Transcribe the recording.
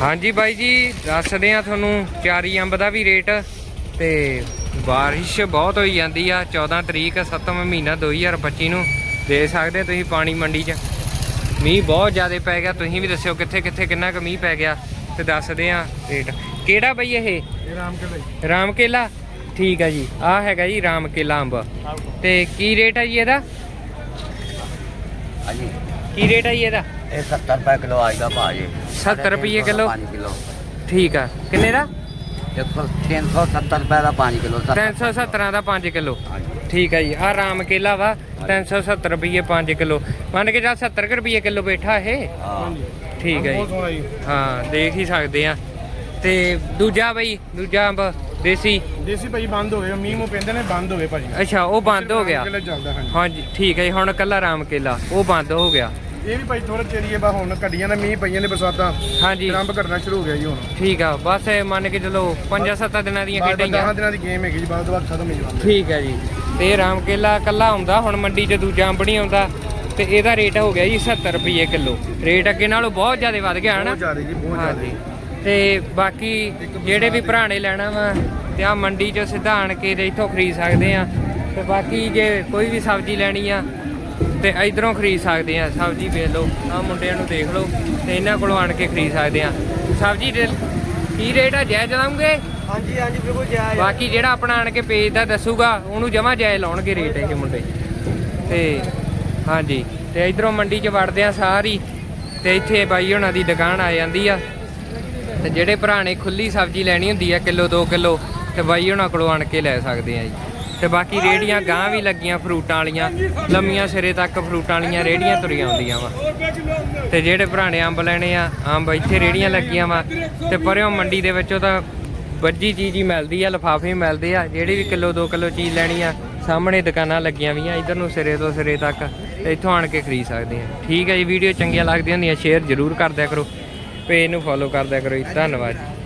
ਹਾਂਜੀ ਬਾਈ ਜੀ ਦੱਸਦੇ ਆ ਤੁਹਾਨੂੰ ਚਾਰੀ ਅੰਬ ਦਾ ਵੀ ਰੇਟ। ਤੇ ਬਾਰਿਸ਼ ਬਹੁਤ ਹੋਈ ਜਾਂਦੀ ਆ 14 ਤਰੀਕ 7ਵਾਂ ਮਹੀਨਾ 2025 ਨੂੰ। ਦੇ ਸਕਦੇ ਤੁਸੀਂ ਪਾਣੀ ਮੰਡੀ 'ਚ। ਮੀਂਹ ਬਹੁਤ ਜ਼ਿਆਦਾ ਪੈ ਗਿਆ ਤੁਸੀਂ ਵੀ ਦੱਸਿਓ ਕਿੱਥੇ ਕਿੱਥੇ ਕਿੰਨਾ ਕੁ ਮੀਂਹ ਪੈ ਗਿਆ ਤੇ ਦੱਸਦੇ ਆ ਰੇਟ। ਕਿਹੜਾ ਬਈ ਇਹ? ਰਾਮ ਕੇਲਾ ਠੀਕ ਆ ਜੀ ਆ ਹੈਗਾ ਜੀ ਰਾਮ ਕੇਲਾ ਅੰਬ। ਤੇ ਕੀ ਰੇਟ ਆ ਜੀ ਇਹਦਾ? ਹਾਂਜੀ। ਕੀ ਰੇਟ ਆ ਜੀ ਇਹਦਾ? ਇਹ 70 ਰੁਪਏ ਕਿਲੋ ਅੱਜ ਦਾ ਭਾਅ ਜੀ। 70 ਰੁਪਏ ਕਿਲੋ? 5 ਕਿਲੋ। ਠੀਕ ਆ। ਕਿੰਨੇ ਦਾ? 370 ਰੁਪਏ ਦਾ 5 ਕਿਲੋ 317 ਦਾ 5 ਕਿਲੋ। ਹਾਂਜੀ। ਠੀਕ ਹੈ ਜੀ। ਆ ਰਾਮ ਕੇਲਾ ਵਾ 370 ਰੁਪਏ 5 ਕਿਲੋ। ਮੰਨ ਕੇ ਚੱਲ 70 ਕੁ ਰੁਪਏ ਕਿਲੋ ਬੈਠਾ ਇਹ। ਹਾਂ। ਠੀਕ ਹੈ ਜੀ। ਹਾਂ ਦੇਖ ਹੀ ਸਕਦੇ ਆ। ਤੇ ਦੂਜਾ ਬਈ ਦੂਜਾ ਅੰਬ। ਦੇਸੀ? ਦੇਸੀ ਭਾਈ ਬੰਦ ਹੋ ਗਏ ਮੀਂਹ ਮੂੰਹ ਪੈਂਦੇ ਨੇ ਬੰਦ ਹੋ ਗਏ ਭਾਜੀ। ਅੱਛਾ ਉਹ ਬੰਦ ਹੋ ਗਿਆ। ਕਿਲੇ ਚੱਲਦਾ ਹਾਂਜੀ। ਹਾਂਜੀ ਠੀਕ ਹੈ ਜੀ ਹੁਣ ਕੱਲਾ ਰਾਮ ਕੇਲਾ ਉਹ ਬੰਦ ਹੋ ਗਿਆ। ਇਹ ਵੀ ਭਾਈ ਥੋੜਾ ਚਿਰ ਹੀ ਹੈ ਬਾ ਹੁਣ ਘੜੀਆਂ ਨੇ ਮੀਂਹ ਪਈਆਂ ਨੇ ਬਰਸਾਤਾਂ। ਹਾਂਜੀ। ਰੰਬ ਘਟਣਾ ਸ਼ੁਰੂ ਹੋ ਗਿਆ ਜੀ ਹੁਣ। ਠੀਕ ਆ ਬਸ ਇਹ ਮੰਨ ਕੇ ਚਲੋ 5-7 ਦਿਨਾਂ ਦੀਆਂ ਖੇਡਾਂ ਹੀ ਆ। 10 ਦਿਨਾਂ ਦੀ ਗੇਮ ਹੈਗੀ ਜੀ ਬਾਅਦ ਤੋਂ ਬਾਅਦ ਖਤਮ ਹੀ ਜਾਣਾ ਠੀਕ ਹੈ ਜੀ ਤੇ ਰਾਮ ਕੇਲਾ ਕੱਲਾ ਆਉਂਦਾ ਹੁਣ ਮੰਡੀ 'ਚ ਦੂਜਾ ਅੰਬ ਨਹੀਂ ਆਉਂਦਾ ਤੇ ਇਹਦਾ ਰੇਟ ਹੋ ਗਿਆ ਜੀ 70 ਰੁਪਏ ਕਿਲੋ। ਰੇਟ ਅੱਗੇ ਨਾਲੋਂ ਬਹੁਤ ਜ਼ਿਆਦਾ ਵੱਧ ਗਿਆ ਹਨਾ? ਬਹੁਤ ਜ਼ਿਆਦਾ ਜੀ ਬਹੁਤ ਜ਼ਿਆਦਾ। ਹਾਂਜੀ। ਤੇ ਬਾਕੀ ਜਿਹੜੇ ਵੀ ਭਰਾ ਨੇ ਲੈਣਾ ਵਾ ਤੇ ਆ ਮੰਡੀ 'ਚ ਸਿੱਧਾ ਆਣ ਕੇ ਤੇ ਇੱਥੋਂ ਖਰੀਦ ਸਕਦੇ ਆ। ਤੇ ਬਾਕੀ ਜੇ ਕੋਈ ਵੀ ਸਬਜ਼ੀ ਲੈਣੀ ਆ ਤੇ ਇਧਰੋਂ ਖਰੀਦ ਸਕਦੇ ਆ। ਸਬਜ਼ੀ ਵੇਚ ਲਓ ਆ ਮੁੰਡਿਆਂ ਨੂੰ ਦੇਖ ਲਓ ਤੇ ਇਹਨਾਂ ਕੋਲੋਂ ਆਣ ਕੇ ਖਰੀਦ ਸਕਦੇ ਆ। ਸਬਜ਼ੀ ਦੇ ਕੀ ਰੇਟ ਆ? ਜਾਇਜ਼ ਲਾਉਂਗੇ? ਹਾਂਜੀ ਹਾਂਜੀ ਬਿਲਕੁਲ ਜਾਇਜ਼ ਬਾਕੀ ਜਿਹੜਾ ਆਪਣਾ ਆਣ ਕੇ ਪੇਜ ਦਾ ਦੱਸੂਗਾ ਉਹਨੂੰ ਜਮਾ ਜਾਇਜ਼ ਲਾਉਣਗੇ ਰੇਟ ਇਹ ਮੁੰਡੇ। ਤੇ ਹਾਂਜੀ ਤੇ ਇਧਰੋਂ ਮੰਡੀ 'ਚ ਵੜਦੇ ਆ ਸਾਰੀ ਤੇ ਇੱਥੇ ਬਾਈ ਉਹਨਾਂ ਦੀ ਦੁਕਾਨ ਆ ਜਾਂਦੀ ਆ। ਤੇ ਜਿਹੜੇ ਭਰਾ ਨੇ ਖੁੱਲੀ ਸਬਜ਼ੀ ਲੈਣੀ ਹੁੰਦੀ ਆ ਕਿਲੋ 2 ਕਿਲੋ, ਤੇ ਬਾਈ ਉਹਨਾਂ ਕੋਲੋਂ ਆਣ ਕੇ ਲੈ ਸਕਦੇ ਆ ਜੀ। ਤੇ ਬਾਕੀ ਰੇੜੀਆਂ ਗਾਂ ਵੀ ਲੱਗੀਆਂ ਫਰੂਟਾਂ ਵਾਲੀਆਂ, ਲੰਮੀਆਂ ਸਿਰੇ ਤੱਕ ਫਰੂਟਾਂ ਵਾਲੀਆਂ ਰੇੜੀਆਂ ਤੁਰੀਆਂ ਆਉਂਦੀਆਂ ਵਾ। ਤੇ ਜਿਹੜੇ ਭਰਾ ਅੰਬ ਲੈਣੇ ਆ, ਅੰਬ ਇੱਥੇ ਰੇੜੀਆਂ ਲੱਗੀਆਂ ਵਾ, ਤੇ ਪਰਿਓ ਮੰਡੀ ਦੇ ਵਿੱਚੋਂ ਤਾਂ ਵੱਜੀ ਚੀਜ਼ ਹੀ ਮਿਲਦੀ ਆ, ਲਫਾਫੇ ਮਿਲਦੇ ਆ। ਜਿਹੜੀ ਵੀ ਕਿਲੋ 2 ਕਿਲੋ ਚੀਜ਼ ਲੈਣੀ ਆ, ਸਾਹਮਣੇ ਦੁਕਾਨਾਂ ਲੱਗੀਆਂ ਵੀਆਂ, ਇਧਰ ਨੂੰ ਸਿਰੇ ਤੋਂ ਸਿਰੇ ਤੱਕ, ਤੇ ਇੱਥੋਂ ਆਣ ਕੇ ਖਰੀਦ ਸਕਦੇ ਆ। ਠੀਕ ਹੈ ਜੀ, ਵੀਡੀਓ ਚੰਗੀਆਂ ਲੱਗਦੀਆਂ ਹੁੰਦੀਆਂ, ਸ਼ੇਅਰ ਜ਼ਰੂਰ ਕਰ ਦਿਆ ਕਰੋ। ਪੇਜ ਨੂੰ ਫੋਲੋ ਕਰ ਦਿਆ ਕਰੋ ਜੀ। ਧੰਨਵਾਦ ਜੀ।